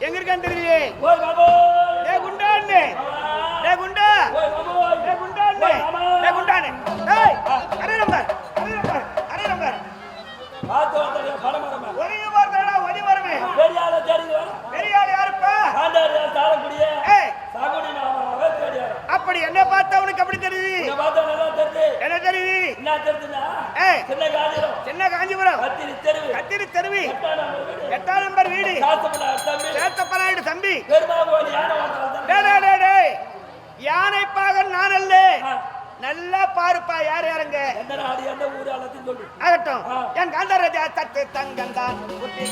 எங்க இருக்கான்னு தெரியலையே. டே குண்டான்னு. டே குண்டா. டே குண்டான்னு. டே குண்டான்னு. டேய் அரே நம்பர் அரே நம்பர் அரே நம்பர் பார்த்து வந்தடைய பணமரமா ஒரே வார்த்தைடா ஒரே வரமே. பெரிய ஆளை தேடி வர. பெரிய ஆள் யாருப்பா? ஆண்டாடி தாரக்கூடிய ஏய். சாகுடி வர. அப்படி என்ன பார்த்தா சின்ன காஞ்சிபுரம். கத்திரி தெருவு. எட்டாம் நம்பர் வீடு. சேத்தப்பநாயுடு தம்பி. யானை பாகன் நான் அல்ல. நல்லா பாருப்பா யார் யாருங்க? ஆகட்டும். என் காந்தராஜா தட்டு தங்கந்தான் புத்தி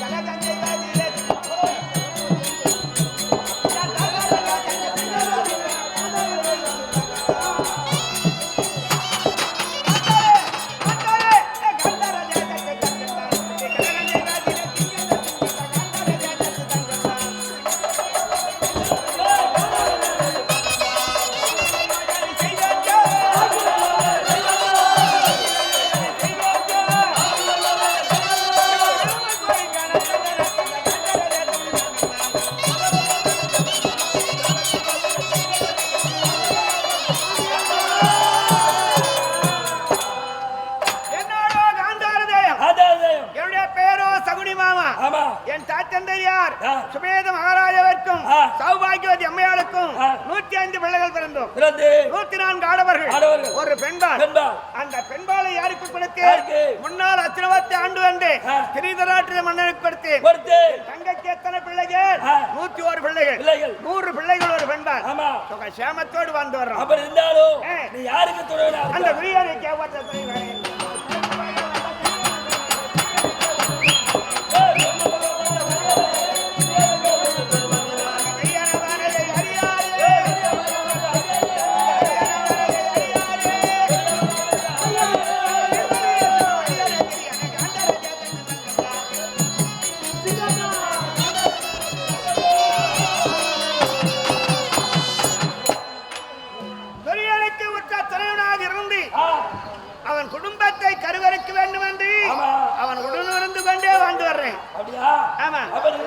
நூத்தி ஐந்து பிள்ளைகள் பிறந்தோம். பிறந்து நூத்தி நான்கு ஆடவர்கள். ஆடவர்கள். ஒரு பெண்பாள் அந்த பெண்பாளை யாருக்கு கொடுத்து? முன்னாள் அத்திரவத்தை ஆண்டு வந்து ஆ. திரிதராட்டிய மன்னனுக்கு கொடுத்து. கொடுத்து. தங்கைக்கு எத்தனை பிள்ளைகள். நூத்தி ஒரு பிள்ளைகள். பிள்ளைகள். நூறு பிள்ளைகள் ஒரு பெண்பாள் ஆமா. சேமத்தோடு வாழ்ந்து வர்றோம். அப்படி இருந்தாலும் ஏ. நீ யாருக்கு துணைவனா அந்த? விரியாதை கேவத்தை குடும்பத்தை கருவறைக்க வேண்டும் என்று. அவன் உடனிருந்து கொண்டே வாழ்ந்து வர்றேன். ஆமா. அப்படி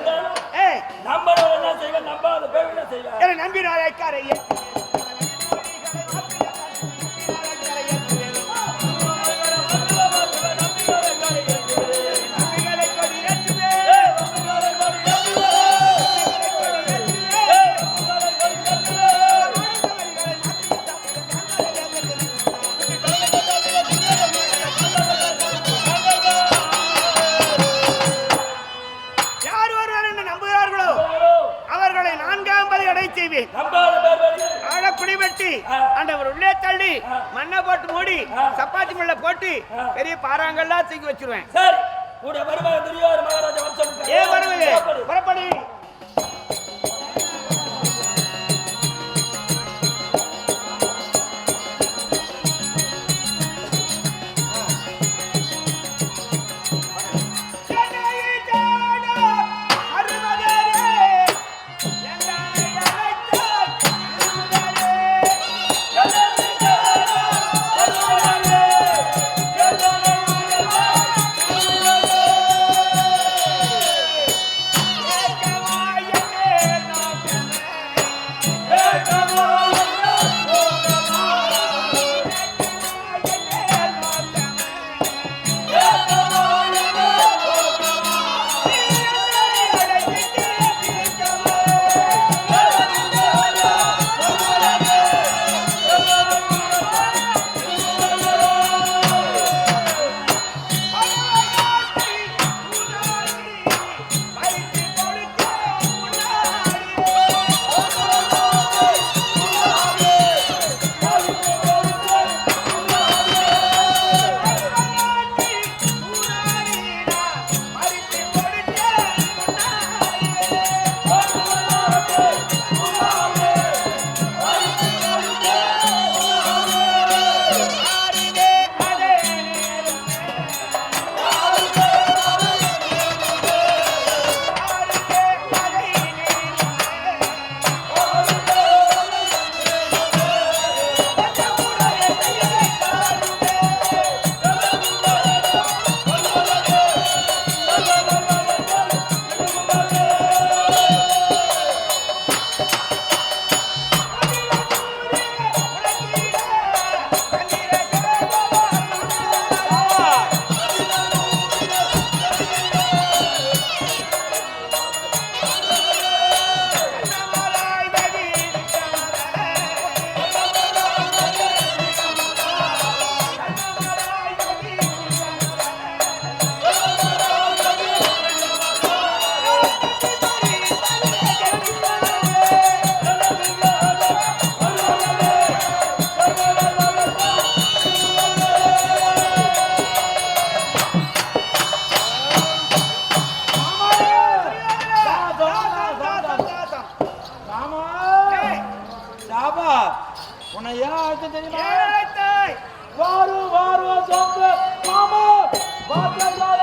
உன்னை ஏன் அழைச்சு தெரியுமா வாரு வாரு சொந்த மாமா வாத்தியா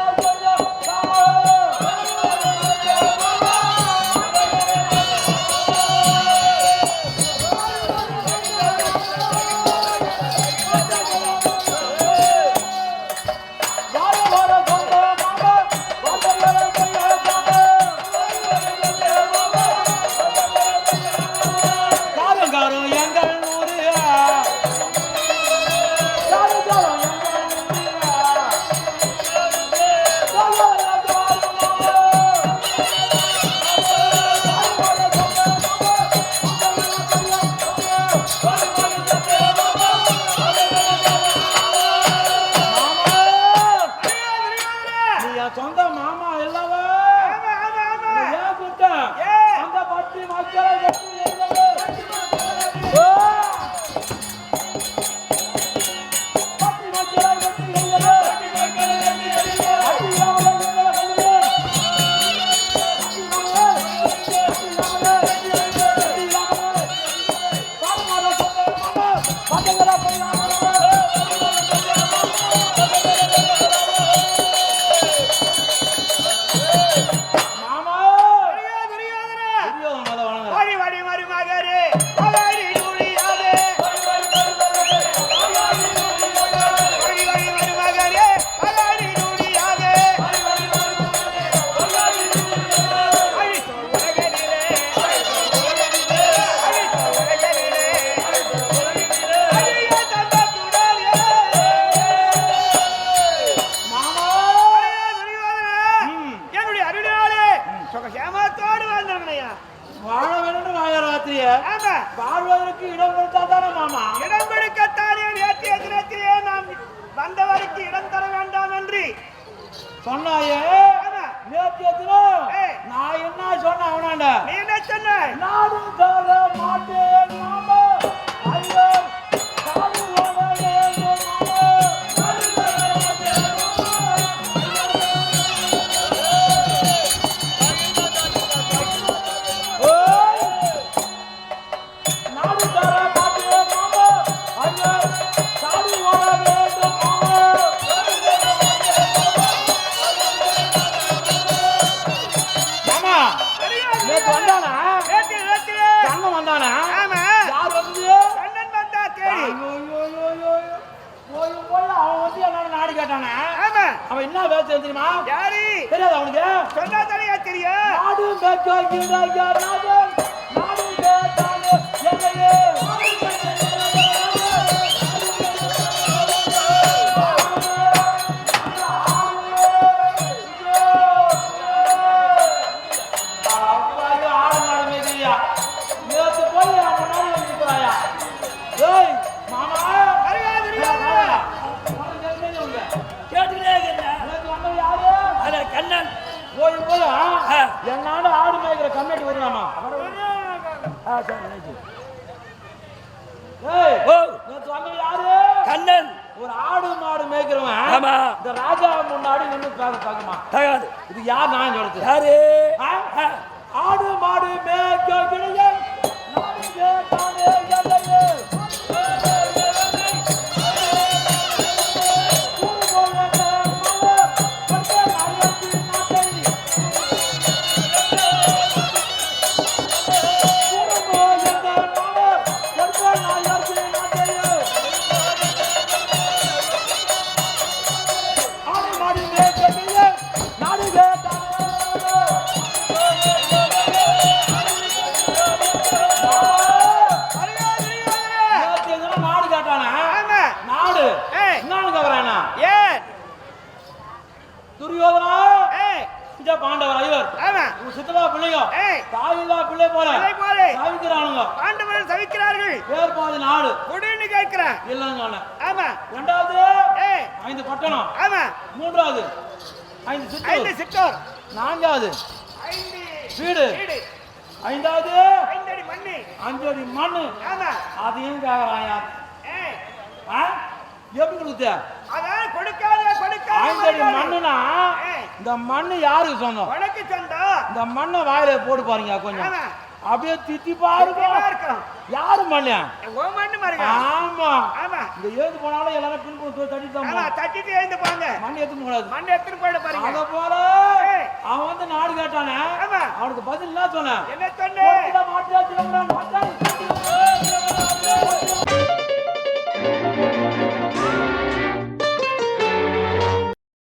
Olha, olha. சொன்னாயே? நான் என்ன சொன்ன அவனாண்டா? அவன் என்ன செய்ய தெரியுமா? யாரு? தெரியாது அவனுக்கு சொன்னா தனியா தெரியும்? நாடு மேற்காங்க ராஜன் நாடு கேட்டாங்க கண்ணன். ஒரு ஆடு மாடு மேய்க்கிறவன். ஆமா. இந்த ராஜா முன்னாடி நின்னு பேச தாக்குமா தகாது. இது யார் நான் சொல்றது? யாரு? துரியோதனா இத பாண்டவர் ஐவர் உங்க சித்தப்பா பிள்ளைங்க. ஏய் தாயில்லா பிள்ளை போல. சாவிக்கிறானுங்க ஆண்டவர்கள் சவிக்கிறார்கள் பேர் பாதி நாடு. இல்லைன்னு சொன்னேன் ஆமா. ரெண்டாவது ஐந்து பட்டணம். ஆமா. மூன்றாவது ஐந்து ஐந்து சித்தூர். நான்காவது ஐந்து வீடு. வீடு. ஐந்தாவது ஐந்தடி மண்ணு. அஞ்சு அடி மண்ணு. ஆமா. அதையும் ஏய். ஆ? எப்படி கொடுத்த? அதான் கொடுக்காத கொடுக்காத ஐந்து அடி. மண்ணுனா. இந்த மண்ணு யாருக்கு சொந்தம்? உனக்கு சொந்தம். இந்த மண்ணை வாயில போட்டு பாருங்க கொஞ்சம். ஆமா. அப்படியே திட்டி இருக்கும் யாரும் மண்ணா? ஓ மண்ணு மாதிரி ஆமா. ஆமா. இந்த ஏது போனாலும் எல்லாரும் பின் கொடுத்து தட்டி தான் தட்டிட்டு எழுந்து போங்க. மண் எடுத்துன்னு கூடாது. மண் எடுத்துன்னு போயிட பாருங்க அத போல அவன் வந்து நாடு கேட்டானே? ஆமா. அவனுக்கு பதில் என்ன சொன்னேன் என்ன சொன்னேன் மாட்டா மாட்டா